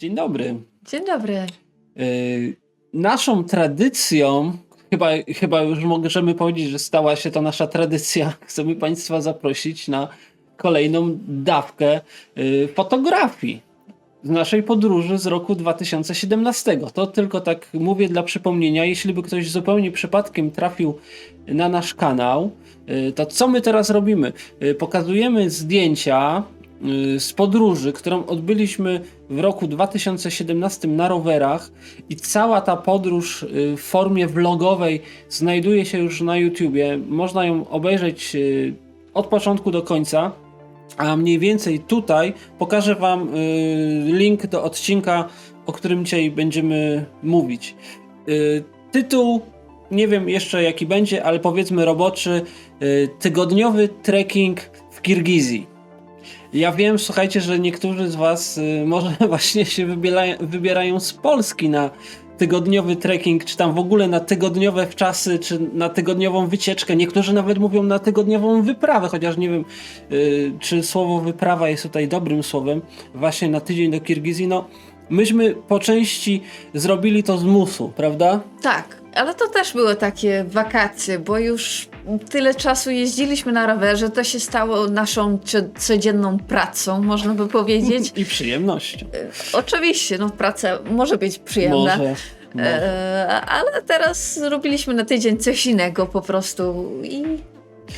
Dzień dobry. Dzień dobry. Yy, naszą tradycją, chyba, chyba już możemy powiedzieć, że stała się to nasza tradycja, chcemy Państwa zaprosić na kolejną dawkę yy, fotografii z naszej podróży z roku 2017. To tylko tak mówię dla przypomnienia, jeśli by ktoś zupełnie przypadkiem trafił na nasz kanał, yy, to co my teraz robimy? Pokazujemy zdjęcia z podróży, którą odbyliśmy w roku 2017 na rowerach i cała ta podróż y, w formie vlogowej znajduje się już na YouTubie. Można ją obejrzeć y, od początku do końca. A mniej więcej tutaj pokażę Wam y, link do odcinka, o którym dzisiaj będziemy mówić. Y, Tytuł nie wiem jeszcze jaki będzie, ale powiedzmy roboczy y, tygodniowy trekking w Kirgizji. Ja wiem, słuchajcie, że niektórzy z Was y, może właśnie się wybierają, wybierają z Polski na tygodniowy trekking, czy tam w ogóle na tygodniowe wczasy, czy na tygodniową wycieczkę. Niektórzy nawet mówią na tygodniową wyprawę, chociaż nie wiem, y, czy słowo wyprawa jest tutaj dobrym słowem. Właśnie na tydzień do Kirgizji. No, myśmy po części zrobili to z musu, prawda? Tak, ale to też były takie wakacje, bo już tyle czasu jeździliśmy na rowerze, to się stało naszą codzienną pracą, można by powiedzieć. I przyjemnością. Oczywiście, no praca może być przyjemna. Może. może. E, ale teraz zrobiliśmy na tydzień coś innego po prostu i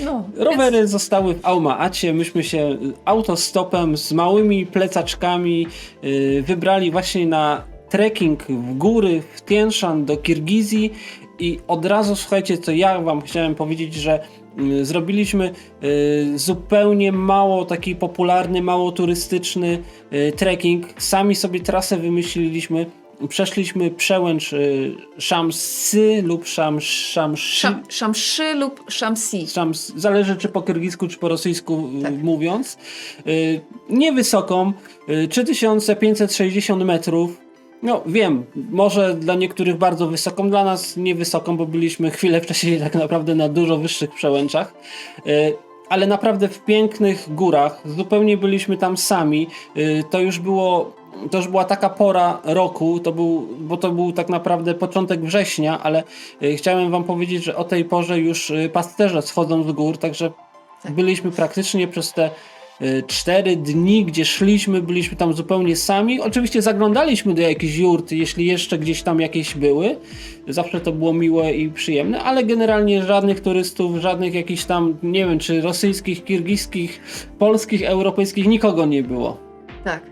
no. Rowery zostały w Alma-Acie. Myśmy się autostopem z małymi plecaczkami y, wybrali właśnie na trekking w góry, w Tien do Kirgizji i od razu słuchajcie, co ja wam chciałem powiedzieć, że y, zrobiliśmy y, zupełnie mało taki popularny, mało turystyczny y, trekking. Sami sobie trasę wymyśliliśmy. Przeszliśmy przełęcz y, Shamsy lub Sham, Shamshi. Szam, szamszy lub szamsi. Tam s- zależy czy po kyrgyzsku, czy po rosyjsku Tak. mówiąc. Niewysoką, y, 3560 metrów. No wiem, może dla niektórych bardzo wysoką, dla nas niewysoką, bo byliśmy chwilę wcześniej tak naprawdę na dużo wyższych przełęczach. Y, Ale naprawdę w pięknych górach, zupełnie byliśmy tam sami. Y, To już było, to już była taka pora roku, to był, bo to był tak naprawdę początek września, ale y, chciałem wam powiedzieć, że o tej porze już pasterze schodzą z gór, także Tak. byliśmy praktycznie przez te cztery dni, gdzie szliśmy, byliśmy tam zupełnie sami. Oczywiście zaglądaliśmy do jakichś jurt, jeśli jeszcze gdzieś tam jakieś były. Zawsze to było miłe i przyjemne, ale generalnie żadnych turystów, żadnych jakichś tam, nie wiem, czy rosyjskich, kirgiskich, polskich, europejskich, nikogo nie było. Tak.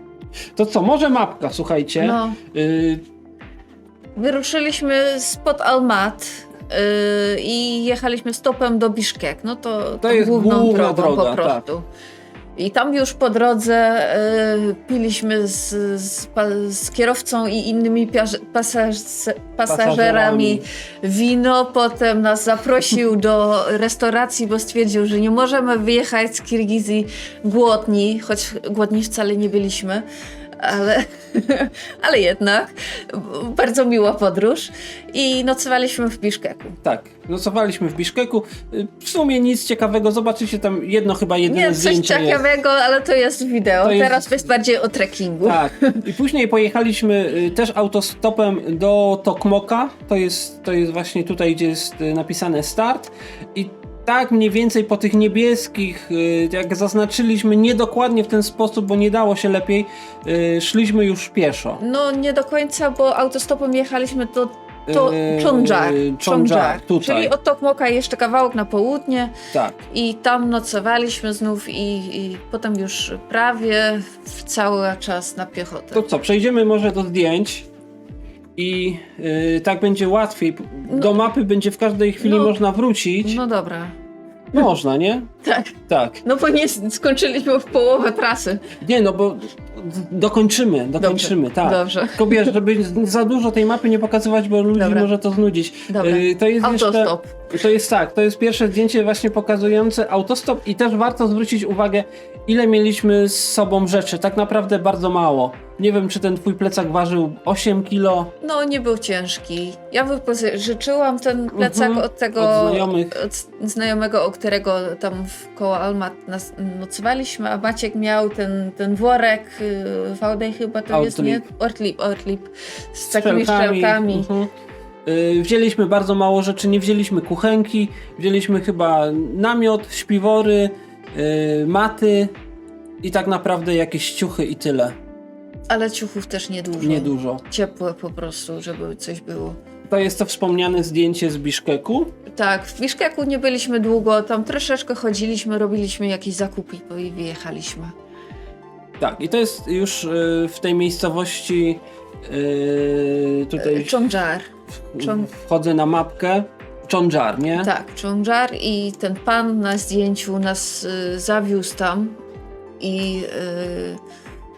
To co, może mapka, słuchajcie. No. Y, Wyruszyliśmy spod Almat yy, i jechaliśmy stopem do Biszkek. No to, to, jest główną główna drogą droga, po prostu. I tam już po drodze yy, piliśmy z, z, z kierowcą i innymi piaż, pasaż, pasażerami Pasażerami. wino. Potem nas zaprosił do restauracji, bo stwierdził, że nie możemy wyjechać z Kirgizji głodni, choć głodni wcale nie byliśmy. Ale, ale jednak bardzo miła podróż i nocowaliśmy w Biszkeku. tak, nocowaliśmy w Biszkeku. W sumie nic ciekawego, zobaczycie tam jedno chyba jedyne Nie, coś zdjęcie jest. ciekawego, ale to jest wideo. To jest- Teraz jest bardziej o trekkingu. Tak. I później pojechaliśmy y, też autostopem do Tokmoka. To jest, to jest właśnie tutaj, gdzie jest y, napisane start. I tak mniej więcej po tych niebieskich, y, jak zaznaczyliśmy, niedokładnie w ten sposób, bo nie dało się lepiej, y, szliśmy już pieszo. No nie do końca, bo autostopem jechaliśmy do to Yy, Chonjar. Chonjar, tutaj. Czyli od Tokmoka jeszcze kawałek na południe Tak. i tam nocowaliśmy znów i, i potem już prawie cały czas na piechotę. To co, przejdziemy może do zdjęć. I y, tak będzie łatwiej. Do mapy będzie w każdej chwili No. można wrócić. No dobra. Można, nie? Tak. Tak. No bo nie skończyliśmy w połowę trasy. Nie, no bo dokończymy, dokończymy, Dobrze, tak. dobrze. Wiesz, żeby za dużo tej mapy nie pokazywać, bo ludzi Dobra. może to znudzić. Dobra. Y, To jest jeszcze, Autostop. to jest tak, to jest pierwsze zdjęcie właśnie pokazujące autostop i też warto zwrócić uwagę, ile mieliśmy z sobą rzeczy? Tak naprawdę bardzo mało. Nie wiem, czy ten twój plecak ważył 8 kilo No, nie był ciężki. Ja wypożyczyłam ten plecak Mhm. od tego Od znajomych. od znajomego, o którego tam w koło Almat nas nocowaliśmy, a Maciek miał ten, ten worek y, Vaude chyba to jest, nie? Ortlip, Ortlip z takimi szczelkami. Mhm. Y, Wzięliśmy bardzo mało rzeczy, nie wzięliśmy kuchenki, wzięliśmy chyba namiot, śpiwory, y, maty i tak naprawdę jakieś ciuchy i tyle. Ale ciuchów też niedużo. Niedużo. Ciepłe po prostu, żeby coś było. To jest to wspomniane zdjęcie z Biszkeku. Tak, w Biszkeku nie byliśmy długo, tam troszeczkę chodziliśmy, robiliśmy jakieś zakupy i wyjechaliśmy. Tak, i to jest już y, w tej miejscowości. y, tutaj Chongjar. Chong- wchodzę na mapkę. Chonjar, nie? Tak, Chongjar i ten pan na zdjęciu nas y, zawiózł tam i y,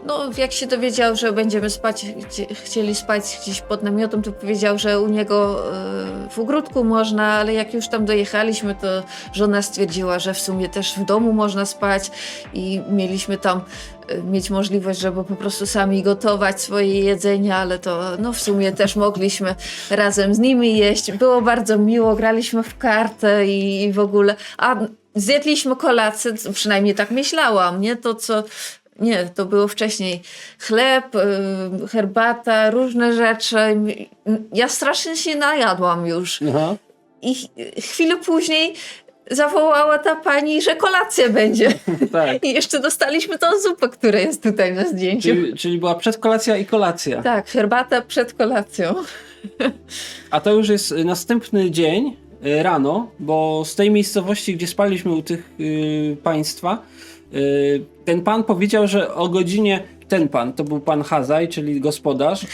no, jak się dowiedział, że będziemy spać, chcieli spać gdzieś pod namiotem, to powiedział, że u niego y, w ogródku można, ale jak już tam dojechaliśmy, to żona stwierdziła, że w sumie też w domu można spać i mieliśmy tam y, mieć możliwość, żeby po prostu sami gotować swoje jedzenie, ale to no w sumie też mogliśmy razem z nimi jeść. Było bardzo miło, graliśmy w kartę i, i w ogóle. A zjedliśmy kolację, przynajmniej tak myślałam, nie? To co. Nie, to było wcześniej chleb, y, herbata, różne rzeczy. Ja strasznie się najadłam już. Aha. I ch- chwilę później zawołała ta pani, że kolacja będzie. Tak. I jeszcze dostaliśmy tą zupę, która jest tutaj na zdjęciu. Czyli, czyli była przedkolacja i kolacja. Tak, herbata przed kolacją. A to już jest następny dzień y, rano, bo z tej miejscowości, gdzie spaliśmy u tych y, państwa, y, ten pan powiedział, że o godzinie. Ten pan, to był pan Hazaj, czyli gospodarz.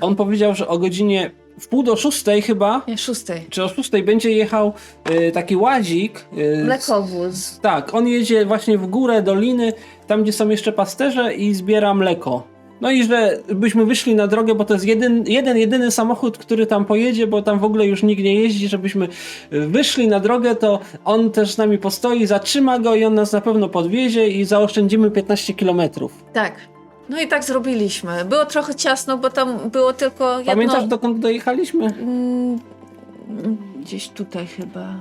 On powiedział, że o godzinie w pół do szóstej chyba, Nie, szóstej. czy o szóstej będzie jechał y, taki ładzik. y, Mlekowóz. Tak, on jedzie właśnie w górę doliny, tam gdzie są jeszcze pasterze i zbiera mleko. No i że byśmy wyszli na drogę, bo to jest jeden, jeden jedyny samochód, który tam pojedzie, bo tam w ogóle już nikt nie jeździ, żebyśmy wyszli na drogę, to on też z nami postoi, zatrzyma go i on nas na pewno podwiezie i zaoszczędzimy 15 kilometrów. Tak. No i tak zrobiliśmy. Było trochę ciasno, bo tam było tylko jedno... Pamiętasz dokąd dojechaliśmy? Mm, Gdzieś tutaj chyba.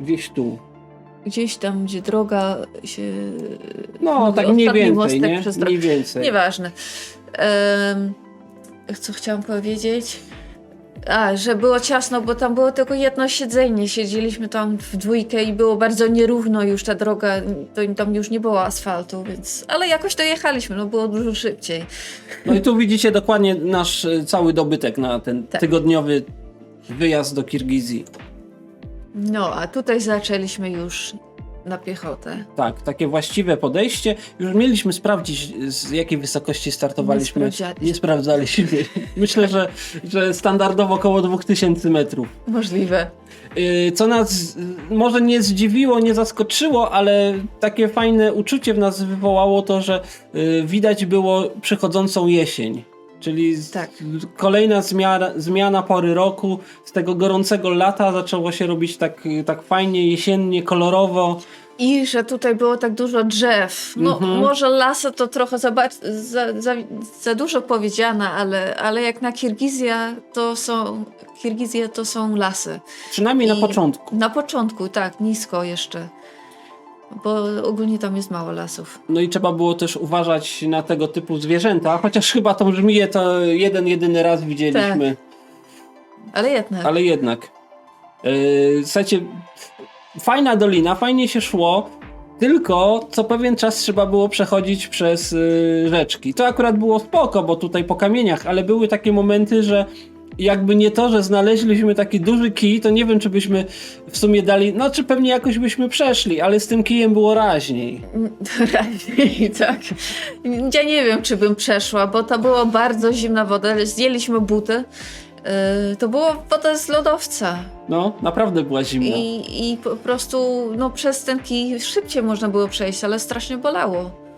Gdzieś tu. Gdzieś tam, gdzie droga się... No, Mówię, tak mniej więcej, mostek nie? przez drogę. Mniej więcej. Nieważne. Em, co chciałam powiedzieć? A, że było ciasno, bo tam było tylko jedno siedzenie. Siedzieliśmy tam w dwójkę i było bardzo nierówno już ta droga, to tam już nie było asfaltu, więc... Ale jakoś dojechaliśmy, no było dużo szybciej. No i tu widzicie dokładnie nasz y, cały dobytek na ten Tak. tygodniowy wyjazd do Kirgizji. No, a tutaj zaczęliśmy już na piechotę. Tak, takie właściwe podejście. Już mieliśmy sprawdzić, z jakiej wysokości startowaliśmy. Nie sprawdzaliśmy. Nie sprawdzaliśmy. Myślę, że, że standardowo około 2000 metrów. Możliwe. Yy, Co nas yy, może nie zdziwiło, nie zaskoczyło, ale takie fajne uczucie w nas wywołało to, że yy, widać było przychodzącą jesień. Czyli Tak. kolejna zmiana, zmiana pory roku. Z tego gorącego lata zaczęło się robić tak, tak fajnie, jesiennie, kolorowo. I że tutaj było tak dużo drzew. No, Mhm. może lasy to trochę za, za, za, za dużo powiedziane, ale, ale jak na Kirgizja to są, Kirgizja to są lasy. Przynajmniej na I- początku. Na początku, tak, nisko jeszcze. Bo ogólnie tam jest mało lasów. No i trzeba było też uważać na tego typu zwierzęta, chociaż chyba tą żmiję to jeden, jedyny raz widzieliśmy, Ale jednak. ale jednak. Yy, słuchajcie, fajna dolina, fajnie się szło, tylko co pewien czas trzeba było przechodzić przez yy, rzeczki. To akurat było spoko, bo tutaj po kamieniach, ale były takie momenty, że jakby nie to, że znaleźliśmy taki duży kij, to nie wiem, czy byśmy w sumie dali, no czy pewnie jakoś byśmy przeszli, ale z tym kijem było raźniej. Raźniej, tak. Ja nie wiem, czy bym przeszła, bo to była bardzo zimna woda. Zdjęliśmy buty. Yy, To była woda z lodowca. No, naprawdę była zimna. I, I po prostu no, przez ten kij szybciej można było przejść, ale strasznie bolało.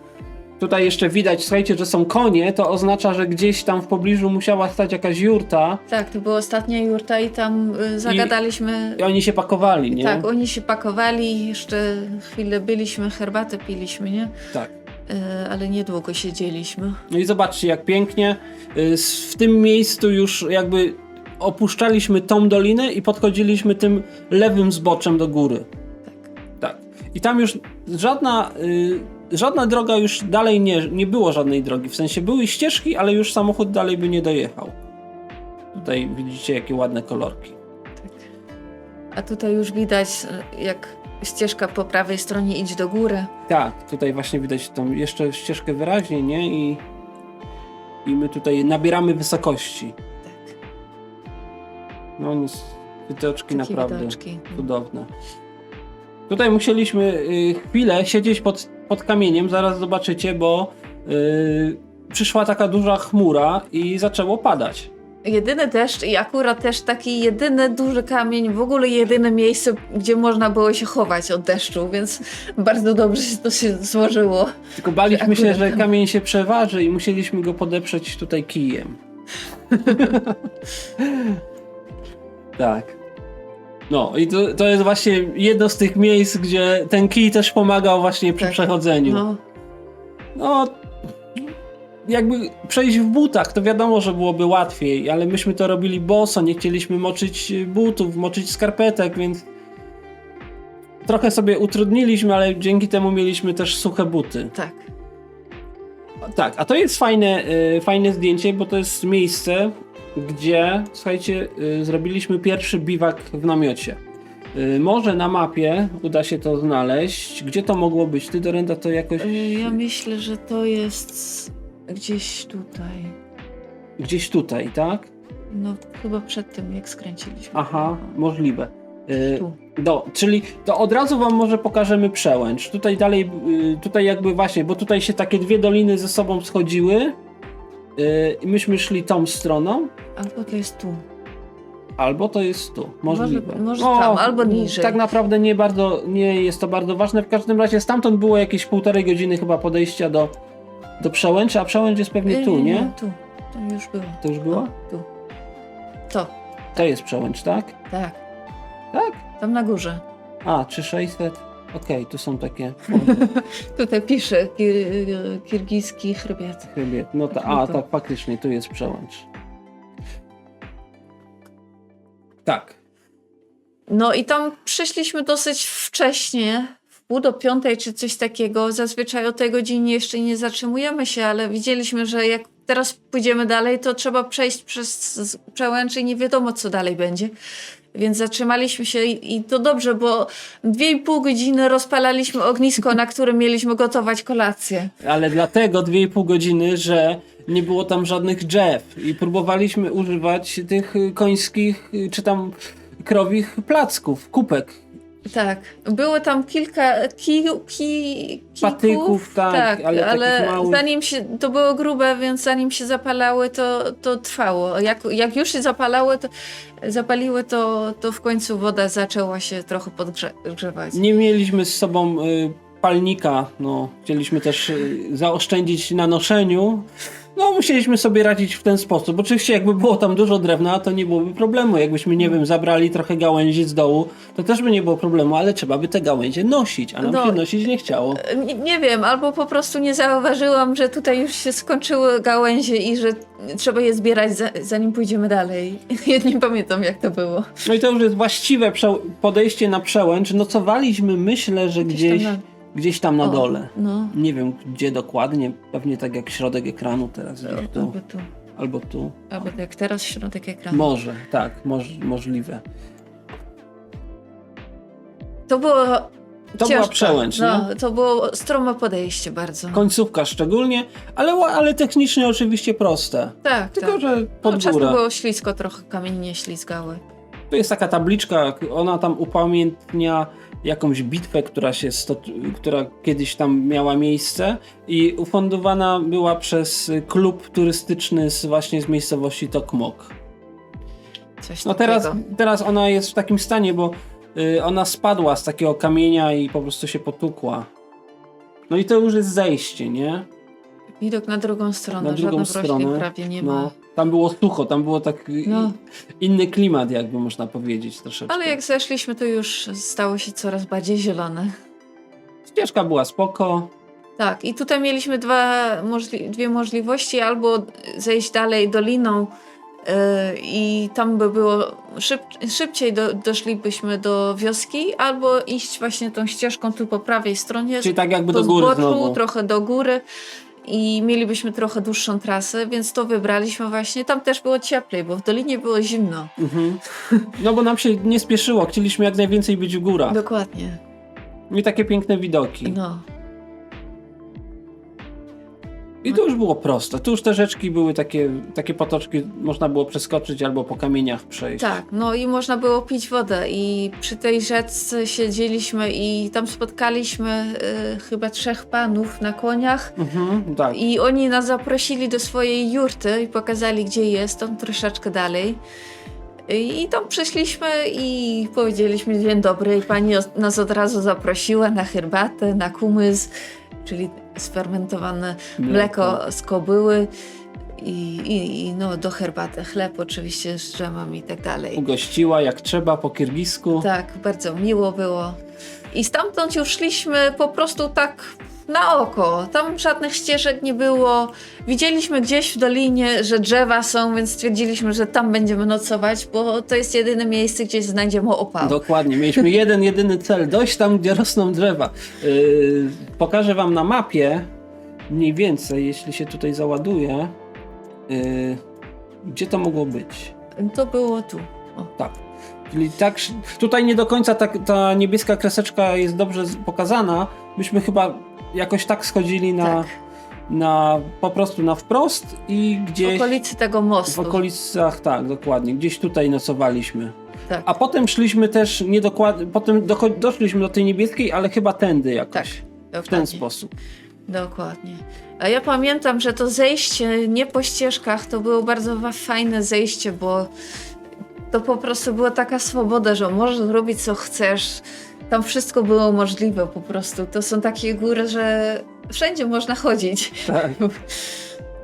Tutaj jeszcze widać, słuchajcie, że są konie, to oznacza, że gdzieś tam w pobliżu musiała stać jakaś jurta Tak, to była ostatnia jurta i tam y, zagadaliśmy. i oni się pakowali, nie? Tak, oni się pakowali, jeszcze chwilę byliśmy, herbatę piliśmy, nie? tak. e, ale niedługo siedzieliśmy. No i zobaczcie, jak pięknie. y, W tym miejscu już jakby opuszczaliśmy tą dolinę i podchodziliśmy tym lewym zboczem do góry. Tak. Tak. I tam już żadna, y, żadna droga już dalej nie, nie było żadnej drogi. W sensie były ścieżki, ale już samochód dalej by nie dojechał. Tutaj widzicie, jakie ładne kolorki. A tutaj już widać, e, jak ścieżka po prawej stronie idzie do góry. Tak, tutaj właśnie widać tą jeszcze ścieżkę wyraźnie, nie? I, i my tutaj nabieramy wysokości. Tak. No, nic, widoczki Takie naprawdę widoczki. cudowne. Tutaj musieliśmy y, chwilę siedzieć pod, pod kamieniem, zaraz zobaczycie, bo y, przyszła taka duża chmura i zaczęło padać. Jedyny deszcz i akurat też taki jedyny duży kamień, w ogóle jedyne miejsce, gdzie można było się chować od deszczu, więc bardzo dobrze się to się złożyło. Tylko baliśmy się, że kamień się przeważy i musieliśmy go podeprzeć tutaj kijem. tak. No i to, to jest właśnie jedno z tych miejsc, gdzie ten kij też pomagał właśnie przy Tak. przechodzeniu. No, No, jakby przejść w butach, to wiadomo, że byłoby łatwiej, ale myśmy to robili boso, nie chcieliśmy moczyć butów, moczyć skarpetek, więc trochę sobie utrudniliśmy, ale dzięki temu mieliśmy też suche buty. tak. Tak, a to jest fajne, y, fajne zdjęcie, bo to jest miejsce, gdzie, słuchajcie, y, zrobiliśmy pierwszy biwak w namiocie. Y, może na mapie uda się to znaleźć. Gdzie to mogło być? Ty, Dorenda, to jakoś Y, Ja myślę, że to jest gdzieś tutaj. gdzieś tutaj, tak? No, chyba przed tym, jak skręciliśmy. Aha, możliwe. Tu. No, czyli to od razu wam może pokażemy przełęcz. Tutaj dalej, tutaj jakby właśnie, bo tutaj się takie dwie doliny ze sobą schodziły i myśmy szli tą stroną, Albo to jest tu. albo to jest tu, możliwe. Może- może tam, albo niżej. Tak naprawdę nie bardzo, nie jest to bardzo ważne. W każdym razie stamtąd było jakieś półtorej godziny chyba podejścia do, do przełęczy, a przełęcz jest pewnie tu, nie? Tu. To już było. To już było? O, tu. To, To jest przełęcz, tak? tak. Tak? Tam na górze. A, 3600. Okej, tu są takie Tutaj pisze kir, kirgiski chrzbiet. chrybiet. No ta, a, tak, faktycznie, tu jest przełęcz. Tak. No i tam przyszliśmy dosyć wcześnie, w pół do piątej czy coś takiego. Zazwyczaj o tej godzinie jeszcze nie zatrzymujemy się, ale widzieliśmy, że jak teraz pójdziemy dalej, to trzeba przejść przez z- przełęcze i nie wiadomo, co dalej będzie. Więc zatrzymaliśmy się i, i to dobrze, bo dwie i pół godziny rozpalaliśmy ognisko, na którym mieliśmy gotować kolację. Ale dlatego 2,5 godziny, że nie było tam żadnych drzew i próbowaliśmy używać tych końskich czy tam krowich placków, kupek. Tak, było tam kilka ki, ki, Patyków, tak, ale ale, małych. zanim się, to było grube, więc zanim się zapalały, to, to trwało. Jak, jak już się zapalały, to, zapaliły, to, to w końcu woda zaczęła się trochę podgrzewać. Nie mieliśmy z sobą y, palnika, no chcieliśmy też y, zaoszczędzić na noszeniu. No musieliśmy sobie radzić w ten sposób. Oczywiście jakby było tam dużo drewna, to nie byłoby problemu. Jakbyśmy, nie wiem, zabrali trochę gałęzi z dołu, to też by nie było problemu, ale trzeba by te gałęzie nosić, a nam No. się nosić nie chciało. Nie, nie wiem, albo po prostu nie zauważyłam, że tutaj już się skończyły gałęzie i że trzeba je zbierać za, zanim pójdziemy dalej. Ja nie pamiętam jak to było. No i to już jest właściwe podejście na przełęcz. Nocowaliśmy, myślę, że gdzieś, tam gdzieś tam na O, dole. No, Nie wiem gdzie dokładnie, pewnie tak jak środek ekranu teraz, gdzieś tu, albo tu. albo tu. Albo jak teraz środek ekranu. Może, tak, moż, możliwe. To było. To była przełęcz, No, nie? to było strome podejście bardzo. Końcówka szczególnie, ale, ale technicznie oczywiście proste. tak, Tylko, tak. że No, pod czasem górę. było ślisko, trochę kamienie nie ślizgały. Tu jest taka tabliczka, ona tam upamiętnia jakąś bitwę, która się która kiedyś tam miała miejsce i ufundowana była przez klub turystyczny z, właśnie z miejscowości Tokmok. Coś No teraz, takiego. teraz ona jest w takim stanie, bo y, ona spadła z takiego kamienia i po prostu się potukła. No i to już jest zejście, nie? Widok na drugą stronę, Na drugą żadnych roślin stronę. prawie nie No, ma. tam było sucho, tam było tak No. inny klimat, jakby można powiedzieć troszeczkę. Ale jak zeszliśmy, to już stało się coraz bardziej zielone. Ścieżka była spoko. Tak, i tutaj mieliśmy dwa, możli- dwie możliwości, albo zejść dalej doliną yy, i tam by było szyb, szybciej do, doszlibyśmy do wioski, albo iść właśnie tą ścieżką tu po prawej stronie, Czyli tak jakby do góry zboczu, znowu. trochę do góry i mielibyśmy trochę dłuższą trasę, więc to wybraliśmy właśnie. Tam też było cieplej, bo w dolinie było zimno. Mhm. No bo nam się nie spieszyło, chcieliśmy jak najwięcej być w górach. Dokładnie. I takie piękne widoki. No. I to już było proste. Tu już te rzeczki były takie, takie potoczki, można było przeskoczyć albo po kamieniach przejść. Tak, no i można było pić wodę i przy tej rzece siedzieliśmy i tam spotkaliśmy y, chyba trzech panów na koniach Mhm, tak. i oni nas zaprosili do swojej jurty i pokazali gdzie jest, tam troszeczkę dalej. I tam przyszliśmy i powiedzieliśmy dzień dobry i pani nas od razu zaprosiła na herbatę, na kumys, czyli sfermentowane mleko z kobyły i, i, i no, do herbaty chleb oczywiście z dżemem i tak dalej. Ugościła jak trzeba po kirgisku. Tak, bardzo miło było. I stamtąd już szliśmy po prostu tak na oko. Tam żadnych ścieżek nie było. Widzieliśmy gdzieś w dolinie, że drzewa są, więc stwierdziliśmy, że tam będziemy nocować, bo to jest jedyne miejsce, gdzie znajdziemy opał. Dokładnie, mieliśmy jeden, jedyny cel, dojść tam, gdzie rosną drzewa. Yy, pokażę wam na mapie, mniej więcej, jeśli się tutaj załaduje, yy, gdzie to mogło być. To było tu. O. Tak. Czyli tak, tutaj nie do końca ta, ta niebieska kreseczka jest dobrze pokazana. Myśmy chyba jakoś tak schodzili na, Tak, na po prostu na wprost i w gdzieś okolicy tego w mostu. okolicach, tak, dokładnie, gdzieś tutaj nocowaliśmy. Tak, A potem szliśmy też niedokładnie, potem docho- doszliśmy do tej niebieskiej, ale chyba tędy jakoś. tak. w ten sposób. Dokładnie. A ja pamiętam, że to zejście nie po ścieżkach to było bardzo fajne zejście, bo to po prostu była taka swoboda, że możesz robić co chcesz. Tam wszystko było możliwe po prostu. To są takie góry, że wszędzie można chodzić. Tak.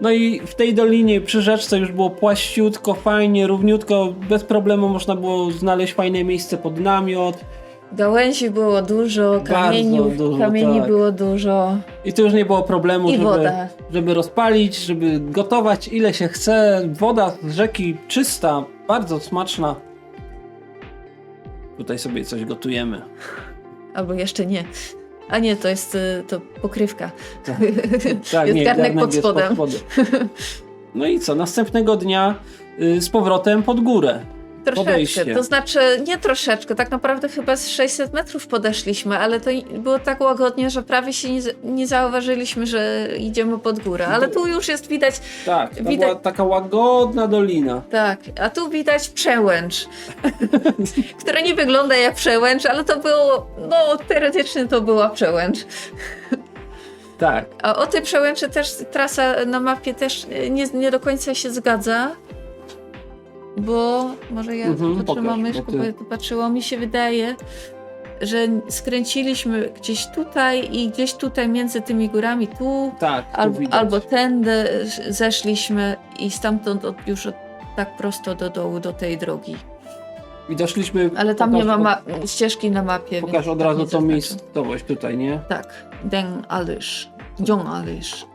No i w tej dolinie przy rzeczce już było płaściutko, fajnie, równiutko, bez problemu można było znaleźć fajne miejsce pod namiot. Gałęzi było dużo, kamieni, dużo, kamieni tak. było dużo I tu już nie było problemu, i żeby, woda. żeby rozpalić, żeby gotować ile się chce. Woda z rzeki czysta, bardzo smaczna. Tutaj sobie coś gotujemy. Albo jeszcze nie. A nie, to jest y, to pokrywka. Tak, Jest garnek pod spodem. No i co, następnego dnia y, z powrotem pod górę. Troszeczkę, Podejście. to znaczy nie troszeczkę, tak naprawdę chyba z 600 metrów podeszliśmy, ale to było tak łagodnie, że prawie się nie, nie zauważyliśmy, że idziemy pod górę, ale tu już jest widać, Tak, to Widać- była taka łagodna dolina. tak, a tu widać przełęcz, która nie wygląda jak przełęcz, ale to było, no teoretycznie to była przełęcz. Tak, A o tej przełęczy też trasa na mapie też nie, nie do końca się zgadza. Bo może ja Mhm, potrzymam myszkę, bo patrzyło. Mi się wydaje, że skręciliśmy gdzieś tutaj i gdzieś tutaj między tymi górami tu, tak, albo, tędy zeszliśmy i stamtąd od, już od, tak prosto do dołu, do tej drogi. I doszliśmy... Ale tam pokaż, nie ma ma ścieżki na mapie. Pokaż od tak razu tą miejscowość tutaj, nie? Tak, Den Alish, John Alish,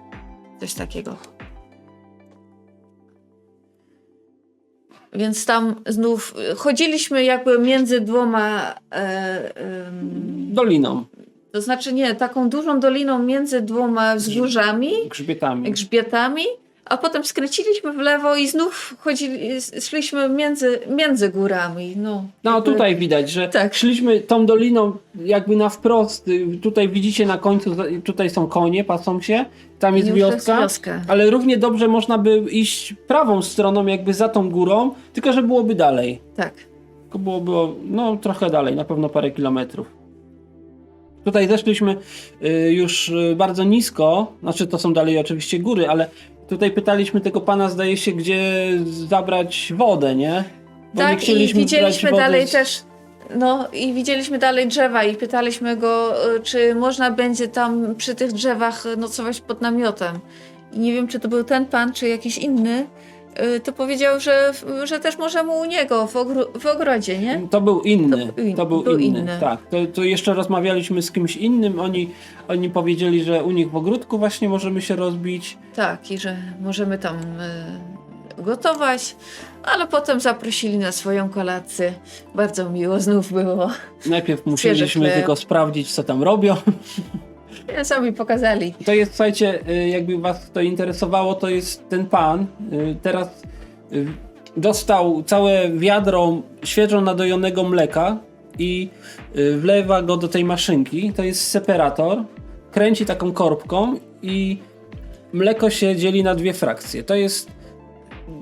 coś takiego. Więc tam znów y, chodziliśmy jakby między dwoma, e, em, Doliną, to znaczy nie, taką dużą doliną między dwoma wzgórzami, grzbietami. grzbietami, a potem skręciliśmy w lewo i znów chodzili, szliśmy między, między górami. No, No jakby- tutaj widać, że Tak. szliśmy tą doliną jakby na wprost. y, Tutaj widzicie na końcu, tutaj są konie, pasą się, tam jest wioska. wioska. Ale równie dobrze można by iść prawą stroną, jakby za tą górą, tylko że byłoby dalej. Tak. Tylko byłoby o- no, trochę dalej, na pewno parę kilometrów. Tutaj zeszliśmy y, już y, bardzo nisko, znaczy to są dalej oczywiście góry, ale tutaj pytaliśmy tego pana, zdaje się, gdzie zabrać wodę, nie? Bo nie tak, i chcieliśmy widzieliśmy dalej z- też. No i widzieliśmy dalej drzewa i pytaliśmy go, y, czy można będzie tam przy tych drzewach nocować pod namiotem. I nie wiem, czy to był ten pan, czy jakiś inny, to powiedział, że, że też możemy u niego w, ogr- w ogrodzie, nie? To był inny. To był in- To był, był inny. inny. Tak. To, to jeszcze rozmawialiśmy z kimś innym. Oni, oni powiedzieli, że u nich w ogródku właśnie możemy się rozbić. Tak, i że możemy tam y, gotować, ale potem zaprosili na swoją kolację. Bardzo miło znów było. Najpierw musieliśmy tylko sprawdzić, co tam robią. Sami pokazali. To jest, słuchajcie, y, jakby was to interesowało, to jest ten pan. y, Teraz y, dostał całe wiadro świeżo nadojonego mleka i wlewa go do tej maszynki. To jest separator. Kręci taką korbką i mleko się dzieli na dwie frakcje. To jest,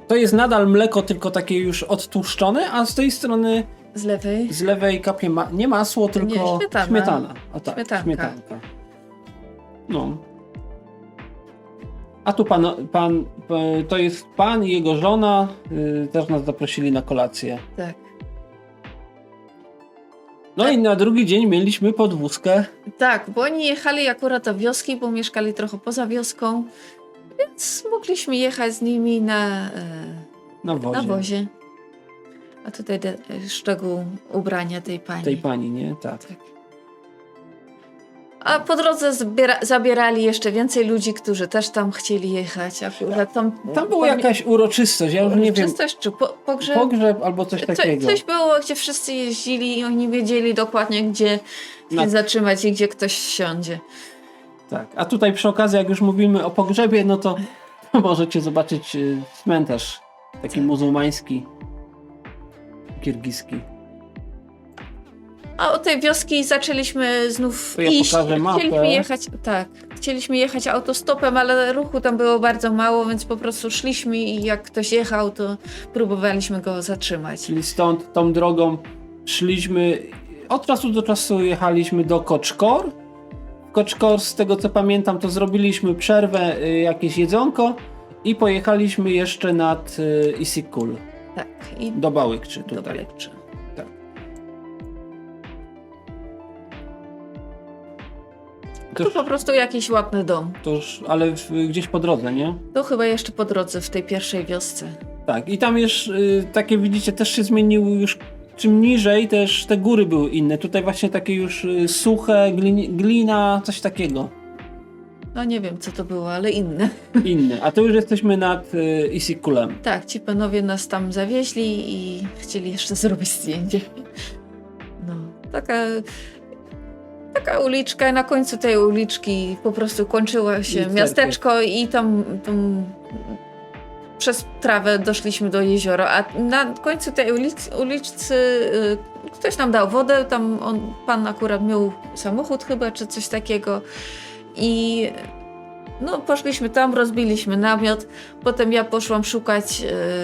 to jest nadal mleko, tylko takie już odtłuszczone, a z tej strony Z lewej. z lewej kapie ma nie masło, tylko śmietana. śmietana. A tak, Śmietanka. śmietanka. No. A tu pan, pan, to jest pan i jego żona, y, też nas zaprosili na kolację. Tak. No i na drugi dzień mieliśmy podwózkę. Tak, bo oni jechali akurat do wioski, bo mieszkali trochę poza wioską, więc mogliśmy jechać z nimi na, e, Na wozie. na wozie. A tutaj de, szczegół ubrania tej pani. Tej pani, nie? Tak. A po drodze zbiera, zabierali jeszcze więcej ludzi, którzy też tam chcieli jechać. Akurat tam, Tam była jakaś uroczystość, ja już nie wiem, Uroczystość czy po, pogrzeb? pogrzeb albo coś Co, takiego. coś było, gdzie wszyscy jeździli i oni wiedzieli dokładnie, gdzie Na- się zatrzymać i gdzie ktoś siądzie. Tak. A tutaj przy okazji, jak już mówimy o pogrzebie, no to możecie zobaczyć y, cmentarz taki Tak. muzułmański, kirgiski. A od tej wioski zaczęliśmy znów To ja iść. pokażę mapę. Chcieliśmy jechać, tak, chcieliśmy jechać autostopem, ale ruchu tam było bardzo mało, więc po prostu szliśmy i jak ktoś jechał, to próbowaliśmy go zatrzymać. Czyli stąd tą drogą szliśmy, od czasu do czasu jechaliśmy do Koczkor. W Koczkor, z tego co pamiętam, to zrobiliśmy przerwę, y, jakieś jedzonko i pojechaliśmy jeszcze nad y, Isikul, Tak, i do Bałykczy tutaj. Balekczy. Tak. To, po prostu jakiś ładny dom. to już, ale w, gdzieś po drodze, nie? To chyba jeszcze po drodze w tej pierwszej wiosce. Tak, i tam już y, takie widzicie, też się zmieniły już czym niżej, też te góry były inne. Tutaj właśnie takie już y, suche, glini, glina, coś takiego. No nie wiem, co to było, ale inne. Inne. A tu już jesteśmy nad y, Isikulem. Tak, ci panowie nas tam zawieźli i chcieli jeszcze zrobić zdjęcie. No, taka, taka uliczka, na końcu tej uliczki po prostu kończyło się I miasteczko i tam, tam przez trawę doszliśmy do jeziora, a na końcu tej ulicy, uliczcy y, ktoś nam dał wodę, tam on, pan akurat miał samochód chyba, czy coś takiego. I no, poszliśmy tam, rozbiliśmy namiot. Potem ja poszłam szukać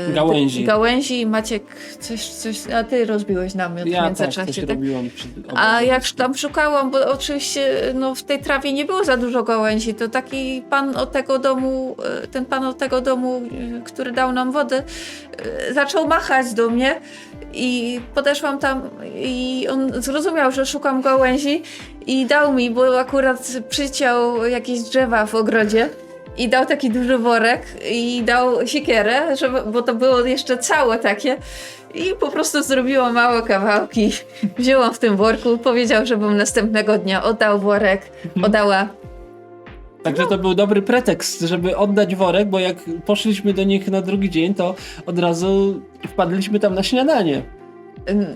e, Gałęzi. gałęzi. Maciek, coś, coś, a ty rozbiłeś namiot w Ja tak, międzyczasie, coś tak? robiłam przed A jak tam szukałam, bo oczywiście no, w tej trawie nie było za dużo gałęzi, to taki pan od tego domu, e, ten pan od tego domu, e, który dał nam wodę, e, zaczął machać do mnie i podeszłam tam i on zrozumiał, że szukam gałęzi i dał mi, bo akurat przyciął jakieś drzewa w ogrodzie. I dał taki duży worek i dał siekierę, żeby, bo to było jeszcze całe takie. I po prostu zrobiłam małe kawałki. Wzięłam w tym worku, powiedział, żebym następnego dnia oddał worek, oddała. Także to był dobry pretekst, żeby oddać worek, bo jak poszliśmy do nich na drugi dzień, to od razu wpadliśmy tam na śniadanie.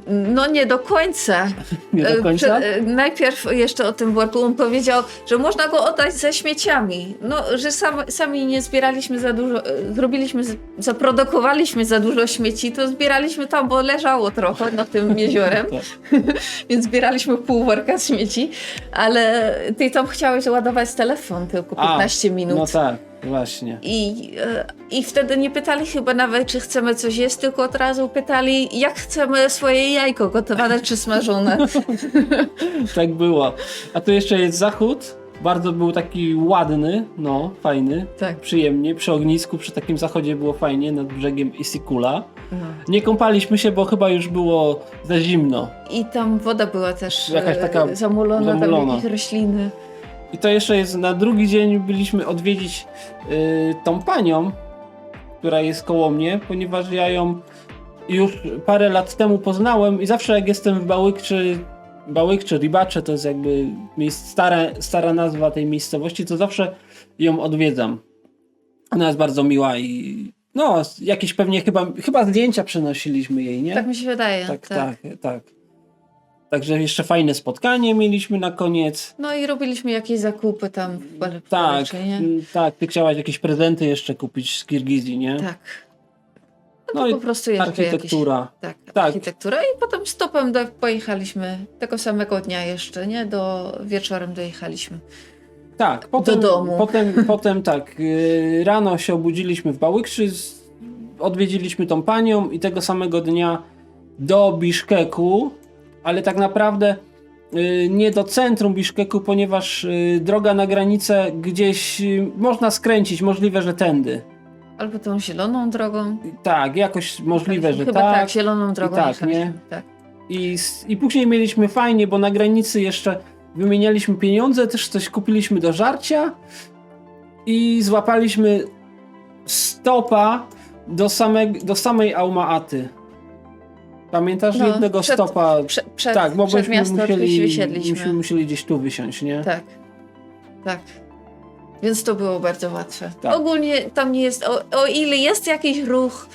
No nie do końca. Nie do E, końca. prze- e, najpierw jeszcze o tym worku on powiedział, że można go oddać ze śmieciami. No, że sam, sami nie zbieraliśmy za dużo, e, zrobiliśmy, zaprodukowaliśmy za dużo śmieci, to zbieraliśmy tam, bo leżało trochę nad tym jeziorem, Tak. więc zbieraliśmy pół worka śmieci, ale ty tam chciałeś ładować telefon tylko A, 15 minut. No tak, właśnie. I, e, I wtedy nie pytali chyba nawet, czy chcemy coś jeść, tylko od razu pytali, jak chcemy swoje jajko gotowane czy smażone. Tak było. A tu jeszcze jest zachód. Bardzo był taki ładny, no, fajny. Tak. Przyjemnie. Przy ognisku, przy takim zachodzie było fajnie, nad brzegiem Isikula. No. Nie kąpaliśmy się, bo chyba już było za zimno. I tam woda była też Jakaś e, taka zamulona, zamulona. tam jakieś rośliny. I to jeszcze jest, na drugi dzień byliśmy odwiedzić y, tą panią która jest koło mnie, ponieważ ja ją już parę lat temu poznałem i zawsze jak jestem w Bałykczy, Bałykczy, Ribacze, to jest jakby miejsc, stara, nazwa tej miejscowości, to zawsze ją odwiedzam. Ona jest bardzo miła i no, jakieś pewnie chyba, chyba zdjęcia przenosiliśmy jej, nie? Tak mi się wydaje. tak, tak, tak. Także jeszcze fajne spotkanie mieliśmy na koniec. No i robiliśmy jakieś zakupy tam w Bale- Tak, tak, ty chciałaś jakieś prezenty jeszcze kupić z Kirgizji, nie? Tak. No i po prostu jeszcze architektura. Jakieś, tak, Tak. architektura. I potem stopem do, pojechaliśmy tego samego dnia jeszcze, nie? Do wieczorem dojechaliśmy. Tak, potem, domu. Potem, potem tak, yy, rano się obudziliśmy w Bałykszy, z- odwiedziliśmy tą panią i tego samego dnia do Biszkeku, ale tak naprawdę yy, nie do centrum Biszkeku, ponieważ yy, droga na granicę gdzieś yy, można skręcić, możliwe, że tędy. Albo tą zieloną drogą. Tak, jakoś możliwe, że Chyba tak. tak, zieloną drogą tak, jechaliśmy. nie? Tak. I, I później mieliśmy fajnie, bo na granicy jeszcze wymienialiśmy pieniądze, też coś kupiliśmy do żarcia i złapaliśmy stopa do, same, do samej Alma-Aty. Pamiętasz No, jednego przed- stopa? Prze, przed, tak, bo przed miasto musieli, wysiedliśmy. myśmy musieli gdzieś tu wysiąść, nie? Tak, tak. Więc to było bardzo łatwe. Tak. Ogólnie tam nie jest, o, o ile jest jakiś ruch,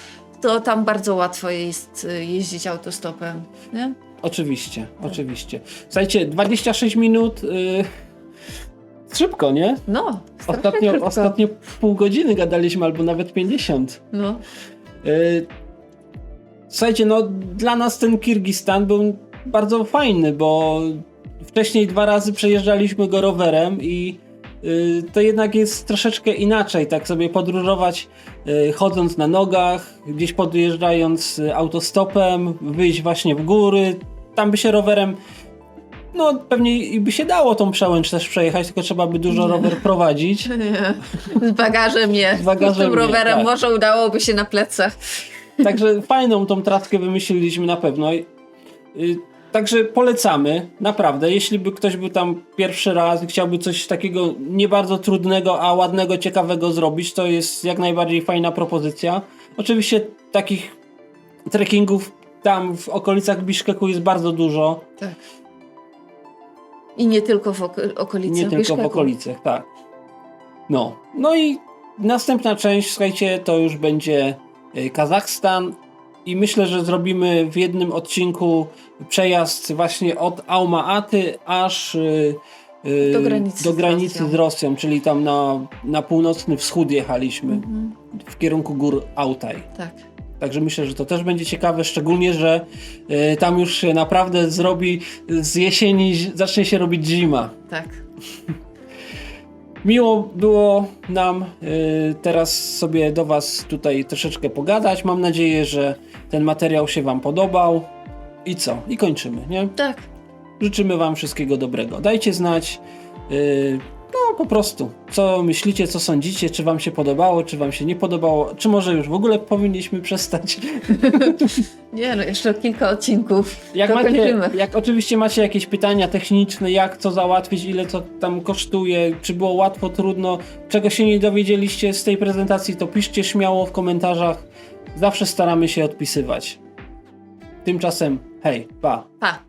to tam bardzo łatwo jest y, jeździć autostopem. Nie? Oczywiście, oczywiście. Słuchajcie, 26 minut. y, szybko, nie? No, Ostatnio, krótko. ostatnio pół godziny gadaliśmy, albo nawet 50. No, Y, Słuchajcie, no dla nas ten Kirgistan był bardzo fajny, bo wcześniej dwa razy przejeżdżaliśmy go rowerem i y, to jednak jest troszeczkę inaczej, tak sobie podróżować y, chodząc na nogach, gdzieś podjeżdżając y, autostopem, wyjść właśnie w góry, tam by się rowerem no pewnie i by się dało tą przełęcz też przejechać, tylko trzeba by dużo Nie. rower prowadzić. nie. Z bagażem nie. Z bagażem Z tym nie, rowerem tak. może udałoby się na plecach. Także fajną tą traskę wymyśliliśmy na pewno. Y, Także polecamy, naprawdę. Jeśli by ktoś był tam pierwszy raz i chciałby coś takiego nie bardzo trudnego, a ładnego, ciekawego zrobić, to jest jak najbardziej fajna propozycja. Oczywiście takich trekkingów tam w okolicach Biszkeku jest bardzo dużo. Tak. I nie tylko w ok- okolicach Nie tylko w Biszkeku. okolicach, tak. No. No i następna część, słuchajcie, to już będzie Kazachstan i myślę, że zrobimy w jednym odcinku przejazd właśnie od Alma-Aty aż y, y, Do granicy do z granicy Rosją. z Rosją, czyli tam na, na północny wschód jechaliśmy Mhm, w kierunku gór Altaj. tak. Także myślę, że to też będzie ciekawe, szczególnie, że y, tam już się naprawdę zrobi z jesieni, zacznie się robić zima. Tak. Miło było nam y, teraz sobie do Was tutaj troszeczkę pogadać. Mam nadzieję, że ten materiał się Wam podobał. I co? I kończymy, nie? Tak. Życzymy Wam wszystkiego dobrego. Dajcie znać, y, po prostu, co myślicie, co sądzicie, czy Wam się podobało, czy Wam się nie podobało, czy może już w ogóle powinniśmy przestać. Nie no, jeszcze kilka odcinków. Jak, macie, jak oczywiście macie jakieś pytania techniczne, jak co załatwić, ile to tam kosztuje, czy było łatwo, trudno, czego się nie dowiedzieliście z tej prezentacji, to piszcie śmiało w komentarzach. Zawsze staramy się odpisywać. Tymczasem, hej, pa. Pa.